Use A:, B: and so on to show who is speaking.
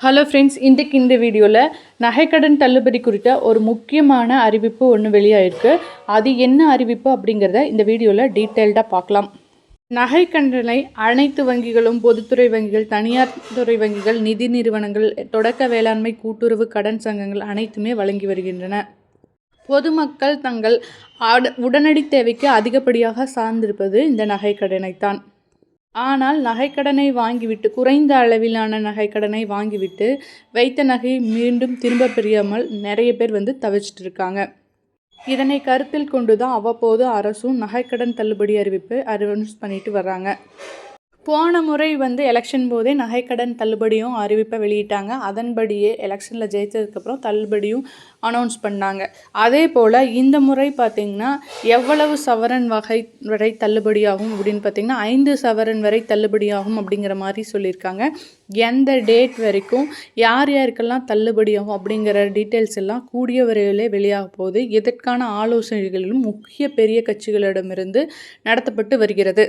A: Hello friends இன்றைக்கு இந்த வீடியோவில் நகைக்கடன் தள்ளுபடி குறித்த ஒரு முக்கியமான அறிவிப்பு ஒன்று வெளியாயிருக்கு. அது என்ன அறிவிப்பு அப்படிங்கிறத இந்த வீடியோவில் டீட்டெயில்டாக பார்க்கலாம். நகைக்கடனை அனைத்து வங்கிகளும் பொதுத்துறை வங்கிகள் தனியார் துறை வங்கிகள் நிதி நிறுவனங்கள் தொடக்க வேளாண்மை கூட்டுறவு கடன் சங்கங்கள் அனைத்துமே வழங்கி வருகின்றன. பொதுமக்கள் தங்கள் உடனடி தேவைக்கு அதிகப்படியாக சார்ந்திருப்பது இந்த நகைக்கடனைத்தான். ஆனால் நகைக்கடனை வாங்கிவிட்டு குறைந்த அளவிலான நகைக்கடனை வாங்கிவிட்டு வைத்த நகையை மீண்டும் திரும்ப பெறியாமல் நிறைய பேர் வந்து தவிச்சிட்டு இருக்காங்க இதனை கருத்தில் கொண்டு தான் அவ்வப்போது அரசும் நகைக்கடன் தள்ளுபடி அறிவிப்பு அனௌன்ஸ் பண்ணிட்டு வர்றாங்க. போன முறை வந்து எலெக்ஷன் போதே நகைக்கடன் தள்ளுபடியும் அறிவிப்பை வெளியிட்டாங்க. அதன்படியே எலெக்ஷனில் ஜெயித்ததுக்கப்புறம் தள்ளுபடியும் அனௌன்ஸ் பண்ணாங்க. அதே போல் இந்த முறை பார்த்திங்கன்னா எவ்வளவு சவரன் வகை வரை தள்ளுபடியாகும் அப்படின்னு பார்த்திங்கன்னா ஐந்து சவரன் வரை தள்ளுபடியாகும் அப்படிங்கிற மாதிரி சொல்லியிருக்காங்க. எந்த டேட் வரைக்கும் யார் யாருக்கெல்லாம் தள்ளுபடியாகும் அப்படிங்கிற டீட்டெயில்ஸ் எல்லாம் கூடிய விரைவிலே வெளியாக போகுது. இதற்கான ஆலோசனைகளும் முக்கிய பெரிய கட்சிகளிடமிருந்து நடத்தப்பட்டு வருகிறது.